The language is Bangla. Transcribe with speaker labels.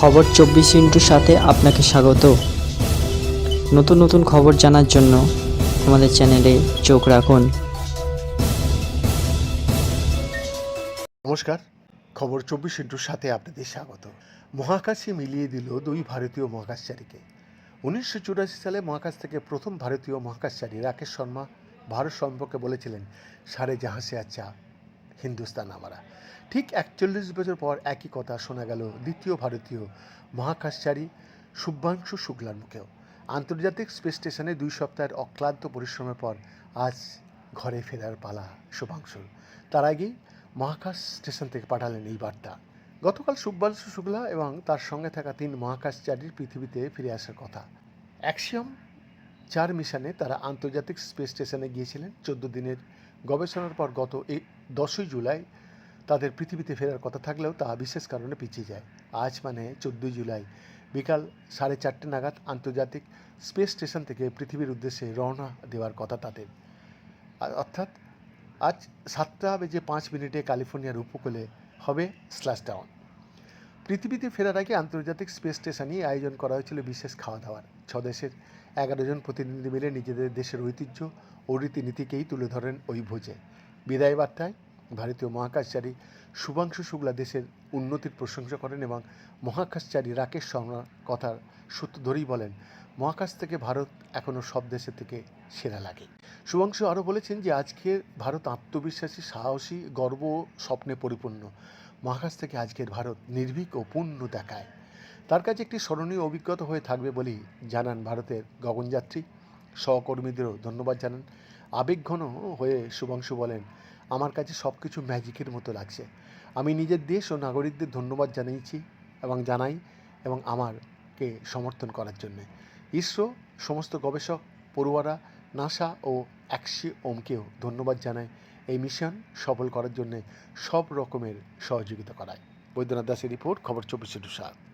Speaker 1: খবর চব্বিশ ইন্টুর সাথে আপনাকে স্বাগত। নতুন নতুন খবর জানার জন্য আমাদের চ্যানেলে চোখ রাখুন।
Speaker 2: নমস্কার, খবর চব্বিশ ইন্টুর সাথে আপনাদের স্বাগত। মহাকাশে মিলিয়ে দিল দুই ভারতীয় মহাকাশচারীকে। উনিশশো চুরাশি সালে মহাকাশ থেকে প্রথম ভারতীয় মহাকাশচারী রাকেশ শর্মা ভারত সম্পর্কে বলেছিলেন, সারে জাহাঁ সে আচ্ছা। হিন্দুস্তান আমারা ঠিক একচল্লিশ বছর পর একই কথা শোনা গেল দ্বিতীয় ভারতীয় মহাকাশচারী শুভ্রাংশু শুক্লার মুখেও। আন্তর্জাতিক স্পেস স্টেশনে দুই সপ্তাহের অক্লান্ত পরিশ্রমের পর আজ ঘরে ফেরার পালা শুভাংশুর। তার আগেই মহাকাশ স্টেশন থেকে পাঠালেন এই বার্তা। গতকাল শুভ্রাংশু শুক্লা এবং তার সঙ্গে থাকা তিন মহাকাশচারীর পৃথিবীতে ফিরে আসার কথা। অ্যাক্সিয়ম চার মিশনে তারা আন্তর্জাতিক স্পেস স্টেশনে গিয়েছিলেন। চোদ্দ দিনের গবেষণার পর গত এই দশই জুলাই তাদের পৃথিবীতে ফেরার কথা থাকলেও তা বিশেষ কারণে পিছিয়ে যায়। আজ মানে চোদ্দোই জুলাই বিকাল সাড়ে চারটে নাগাদ আন্তর্জাতিক স্পেস স্টেশন থেকে পৃথিবীর উদ্দেশ্যে রওনা দেওয়ার কথা তাদের। অর্থাৎ আজ সাতটা বেজে পাঁচ মিনিটে ক্যালিফোর্নিয়ার উপকূলে হবে স্ল্যাশ ডাউন। পৃথিবীতে ফেরার আগে আন্তর্জাতিক স্পেস স্টেশনেই আয়োজন করা হয়েছিল বিশেষ খাওয়া দাওয়ার ছ দেশের এগারো জন প্রতিনিধি মিলে নিজেদের দেশের ঐতিহ্য ও রীতিনীতিকেই তুলে ধরেন ওই ভোজে। বিদায় বার্তায় ভারতীয় মহাকাশচারী শুভাংশু শুক্লা দেশের উন্নতির প্রশংসা করেন এবং মহাকাশচারী রাকেশ শর্মার কথার সূত্র ধরেই বলেন, মহাকাশ থেকে ভারত এখনও সব দেশের থেকে সেরা লাগে। শুভাংশু আরও বলেছেন যে আজকে ভারত আত্মবিশ্বাসী, সাহসী, গর্ব ও স্বপ্নে পরিপূর্ণ। মহাকাশ থেকে আজকের ভারত নির্ভীক ও পূর্ণ দেখায়। তার কাছে একটি স্মরণীয় অভিজ্ঞতা হয়ে থাকবে বলেই জানান ভারতের গগনযাত্রী। সহকর্মীদেরও ধন্যবাদ জানান। আবেগঘন হয়ে শুভাংশু বলেন, আমার কাছে সব কিছু ম্যাজিকের মতো লাগছে। আমি নিজের দেশ ও নাগরিকদের ধন্যবাদ জানিয়েছি এবং জানাই এবং আমারকে সমর্থন করার জন্যে। ইসরো, সমস্ত গবেষক, পড়ুয়ারা, নাসা ও অ্যাক্সি ওমকেও ধন্যবাদ জানায়। এই মিশন সফল করার জন্য সব রকমের সহযোগিতা করায়। বৈদ্যনাথ দাসের রিপোর্ট, খবর চব্বিশে সাত